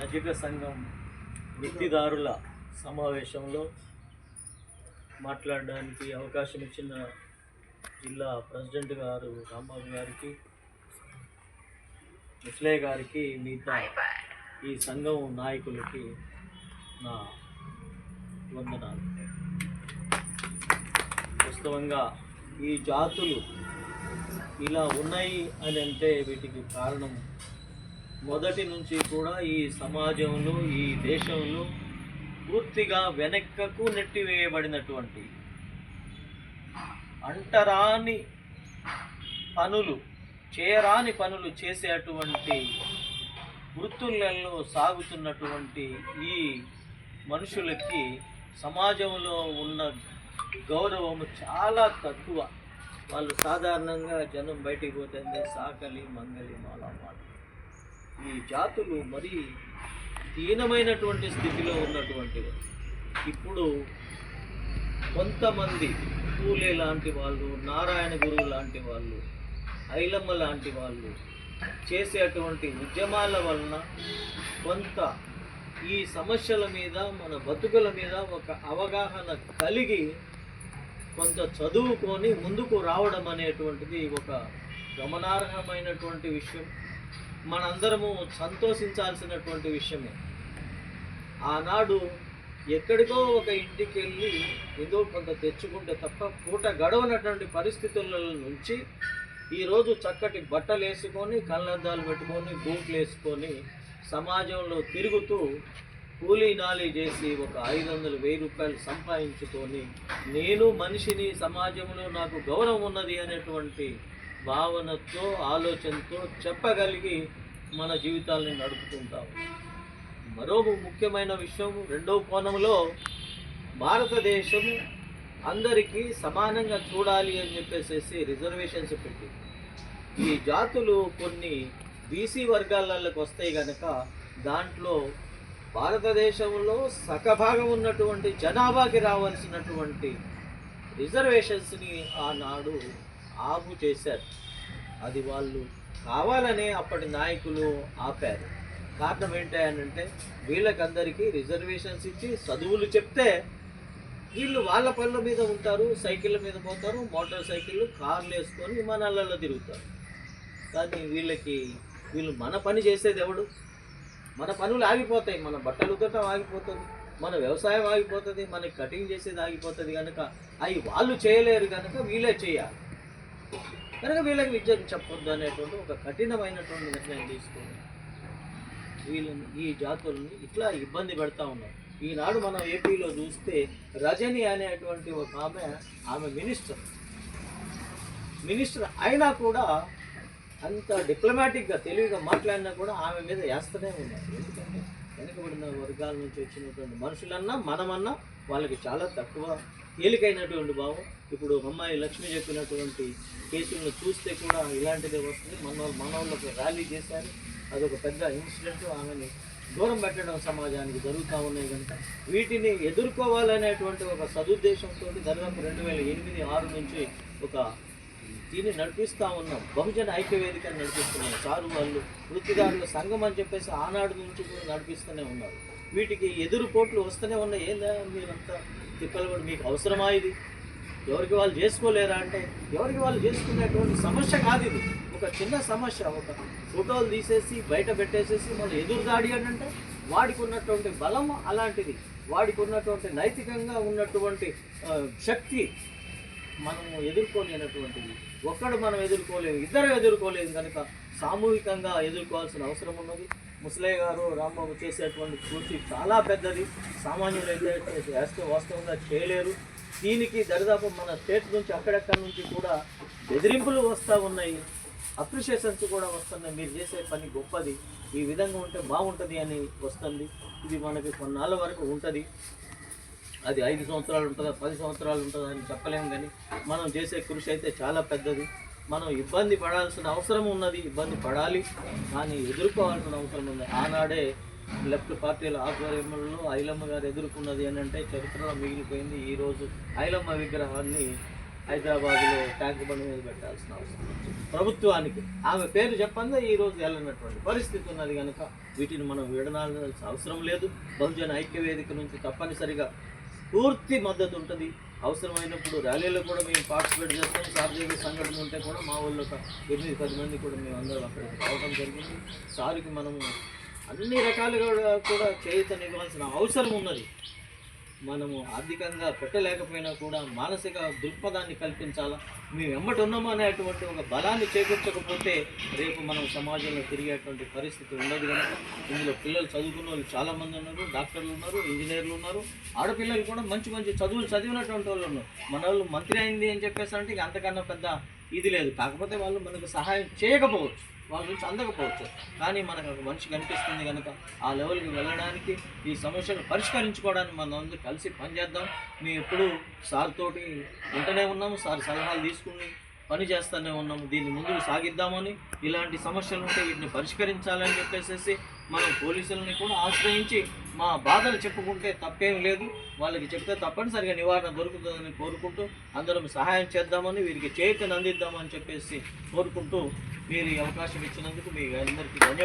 రజక సంఘం వృత్తిదారుల సమావేశంలో మాట్లాడడానికి అవకాశం ఇచ్చిన జిల్లా ప్రెసిడెంట్ గారు రాంబాబు గారికి ముస్లే గారికి మిగతా ఈ సంఘం నాయకులకి నా వందనాలు. వాస్తవంగా ఈ జాతులు ఇలా ఉన్నాయి అని అంటే వీటికి కారణం మొదటి నుంచి కూడా ఈ సమాజంలో ఈ దేశంలో పూర్తిగా వెనక్కకు నెట్టివేయబడినటువంటి అంటరాని పనులు చేయరాని పనులు చేసేటువంటి వృత్తులలో సాగుతున్నటువంటి ఈ మనుషులకి సమాజంలో ఉన్న గౌరవము చాలా తక్కువ. వాళ్ళు సాధారణంగా జనం బయటికి పోతే సాకలి మంగలి మాలామాలు. ఈ జాతులు మరీ దీనమైనటువంటి స్థితిలో ఉన్నటువంటివి. ఇప్పుడు కొంతమంది పూలే లాంటి వాళ్ళు నారాయణ గురువు లాంటి వాళ్ళు ఐలమ్మ లాంటి వాళ్ళు చేసేటువంటి ఉద్యమాల వలన కొంత ఈ సమస్యల మీద మన బతుకుల మీద ఒక అవగాహన కలిగి కొంత చదువుకొని ముందుకు రావడం అనేటువంటిది ఒక గమనార్హమైనటువంటి విషయం. మనందరము సంతోషించాల్సినటువంటి విషయమే. ఆనాడు ఎక్కడికో ఒక ఇంటికి వెళ్ళి ఏదో కొంత తెచ్చుకుంటే తప్ప పూట గడవనటువంటి పరిస్థితుల నుంచి ఈరోజు చక్కటి బట్టలు వేసుకొని కళ్ళద్దాలు పెట్టుకొని బూట్లు వేసుకొని సమాజంలో తిరుగుతూ కూలీ నాలి చేసి ఒక ఐదు వందలు వెయ్యి రూపాయలు సంపాదించుకొని నేను మనిషిని సమాజంలో నాకు గౌరవం ఉన్నది అనేటువంటి భావనతో ఆలోచనతో చెప్పగలిగి మన జీవితాల్ని నడుపుతుంటాము మరో ముఖ్యమైన విషయం రెండవ కోణంలో భారతదేశం అందరికీ సమానంగా చూడాలి అని చెప్పేసి రిజర్వేషన్స్ పెట్టి. ఈ జాతులు కొన్ని బీసీ వర్గాలలోకి వస్తాయి కనుక దాంట్లో భారతదేశంలో సగభాగం ఉన్నటువంటి జనాభాకి రావాల్సినటువంటి రిజర్వేషన్స్ని ఆనాడు ఆపు చేశారు. అది వాళ్ళు కావాలనే అప్పటి నాయకులు ఆపారు. కారణం ఏంటంటే వీళ్ళకందరికీ రిజర్వేషన్స్ ఇచ్చి చదువులు చెప్తే వీళ్ళు వాళ్ళ పనుల మీద ఉంటారు సైకిళ్ళ మీద పోతారు మోటార్ సైకిళ్ళు కార్లు వేసుకొని విమానాలలో తిరుగుతారు. కానీ వీళ్ళకి వీళ్ళు మన పని చేసేది ఎవడు? మన పనులు ఆగిపోతాయి మన బట్టలు ఉతకటం ఆగిపోతుంది మన వ్యవసాయం ఆగిపోతుంది మనకి కటింగ్ చేసేది ఆగిపోతుంది కనుక అవి వాళ్ళు చేయలేరు కనుక వీళ్ళే చేయాలి. కనుక వీళ్ళకి విద్య చెప్పొద్దు అనేటువంటి ఒక కఠినమైనటువంటి నిర్ణయం తీసుకుని వీళ్ళని ఈ జాతులని ఇట్లా ఇబ్బంది పెడతా ఉన్నారు. ఈనాడు మనం ఏపీలో చూస్తే రజని అనేటువంటి ఒక ఆమె ఆమె మినిస్టర్. మినిస్టర్ అయినా కూడా అంత డిప్లొమాటిక్గా తెలివిగా మాట్లాడినా కూడా ఆమె మీద వేస్తూనే ఉన్నారు. ఎందుకంటే వెనుకబడిన వర్గాల నుంచి వచ్చినటువంటి మనుషులన్నా మనమన్నా వాళ్ళకి చాలా తక్కువ తేలికైనటువంటి భావం ఇప్పుడు అమ్మాయి లక్ష్మి చెప్పినటువంటి కేసులను చూస్తే కూడా ఇలాంటిదే వస్తుంది. మన మనవాళ్ళకి ర్యాలీ చేశారు. అదొక పెద్ద ఇన్సిడెంట్. ఆమెని దూరం పెట్టడం సమాజానికి జరుగుతూ ఉన్నాయి కనుక వీటిని ఎదుర్కోవాలనేటువంటి ఒక సదుద్దేశంతో దాదాపు రెండు వేల ఎనిమిది ఆరు నుంచి ఒక దీన్ని నడిపిస్తూ ఉన్నాం బహుజన ఐక్యవేదికను నడిపిస్తున్నాం సారు వాళ్ళు వృత్తిదారుల సంఘం అని చెప్పేసి ఆనాడు నుంచి కూడా నడిపిస్తూనే ఉన్నారు. వీటికి ఎదురు పోట్లు వస్తూనే ఉన్నాయి. ఏందా మీరంతా? తిప్పలు కూడా మీకు అవసరమా ఇది? ఎవరికి వాళ్ళు చేసుకోలేరా అంటే? ఎవరికి వాళ్ళు చేసుకునేటువంటి సమస్య కాదు ఇది. ఒక చిన్న సమస్య ఒక ఫోటోలు తీసేసి బయట పెట్టేసేసి మళ్ళీ ఎదురు దాడి అని అంటే వాడికి ఉన్నటువంటి బలం అలాంటిది. వాడికి ఉన్నటువంటి నైతికంగా ఉన్నటువంటి శక్తి మనము ఎదుర్కోలేనటువంటిది. ఒక్కడు మనం ఎదుర్కోలేము ఇద్దరు ఎదుర్కోలేము కనుక సామూహికంగా ఎదుర్కోవాల్సిన అవసరం ఉన్నది. ముసలయ్య గారు రాంబాబు చేసేటువంటి కృషి చాలా పెద్దది. సామాన్యులు అయితే వాస్తవ వాస్తవంగా చేయలేరు. దీనికి దరిదాపు మన స్టేట్ నుంచి అక్కడక్కడి నుంచి కూడా బెదిరింపులు వస్తూ ఉన్నాయి. అప్రిషియేషన్స్ కూడా వస్తున్నాయి. మీరు చేసే పని గొప్పది. ఈ విధంగా ఉంటే బాగుంటుంది అని వస్తుంది. ఇది మనకి కొన్నాళ్ళ వరకు ఉంటుంది. అది ఐదు సంవత్సరాలు ఉంటుందా పది సంవత్సరాలు ఉంటుందా అని చెప్పలేము కానీ మనం చేసే కృషి అయితే చాలా పెద్దది. మనం ఇబ్బంది పడాల్సిన అవసరం ఉన్నది ఇబ్బంది పడాలి. కానీ ఎదుర్కోవాల్సిన అవసరం ఉంది. ఆనాడే లెఫ్ట్ పార్టీల ఆధ్వర్యంలో ఐలమ్మ గారు ఎదుర్కొన్నది అని అంటే చరిత్రలో మిగిలిపోయింది. ఈరోజు ఐలమ్మ విగ్రహాన్ని హైదరాబాద్లో ట్యాంక్ బండ్ మీద పెట్టాల్సిన అవసరం ప్రభుత్వానికి ఆమె పేరు చెప్పందే ఈరోజు వెళ్ళినటువంటి పరిస్థితి ఉన్నది కనుక వీటిని మనం విడనాల్సిన అవసరం లేదు. బహుజన ఐక్య వేదిక నుంచి తప్పనిసరిగా పూర్తి మద్దతు ఉంటుంది. అవసరమైనప్పుడు ర్యాలీలో కూడా మేము పార్టిసిపేట్ చేస్తాం. సార్వజనిక సంఘటన ఉంటే కూడా మా ఊళ్ళో ఒక ఎనిమిది పది మంది కూడా మేము అందరం అక్కడికి రావడం జరిగింది. సార్కి మనము అన్ని రకాలుగా కూడా కూడా అవసరం ఉన్నది. మనము ఆర్థికంగా పెట్టలేకపోయినా కూడా మానసిక దృక్పథాన్ని కల్పించాలా? మేము వెంబటి ఉన్నాము అనేటువంటి ఒక బలాన్ని చేకూర్చకపోతే రేపు మనం సమాజంలో తిరిగేటువంటి పరిస్థితి ఉండదు కనుక ఇందులో పిల్లలు చదువుకున్న వాళ్ళు చాలామంది ఉన్నారు డాక్టర్లు ఉన్నారు ఇంజనీర్లు ఉన్నారు. ఆడపిల్లలు కూడా మంచి మంచి చదువులు చదివినటువంటి వాళ్ళు ఉన్నారు. మన వాళ్ళు మంత్రి అయింది అని చెప్పేసి అంటే ఇక అంతకన్నా పెద్ద ఇది లేదు. కాకపోతే వాళ్ళు మనకు సహాయం చేయకపోవచ్చు. వాళ్ళ నుంచి అందకపోవచ్చు. కానీ మనకు ఒక మనిషి కనిపిస్తుంది కనుక ఆ లెవెల్కి వెళ్ళడానికి ఈ సమస్యను పరిష్కరించుకోవడానికి మనం అందరూ కలిసి పనిచేద్దాం మేము ఎప్పుడు సార్ తోటి ఉంటూనే ఉన్నాము. సార్ సలహాలు తీసుకుని పని చేస్తూనే ఉన్నాము. దీన్ని ముందుకు సాగిద్దామని ఇలాంటి సమస్యలు ఉంటే వీటిని పరిష్కరించాలని చెప్పేసి మనం పోలీసులని కూడా ఆశ్రయించి మా బాధలు చెప్పుకుంటే తప్పేం లేదు. వాళ్ళకి చెప్తే తప్పనిసరిగా నివారణ దొరుకుతుందని కోరుకుంటూ అందరం సహాయం చేద్దామని వీరికి చేతిని అందిద్దామని చెప్పేసి కోరుకుంటూ మీరు ఈ అవకాశం ఇచ్చినందుకు మీ అందరికీ ధన్యవాదాలు.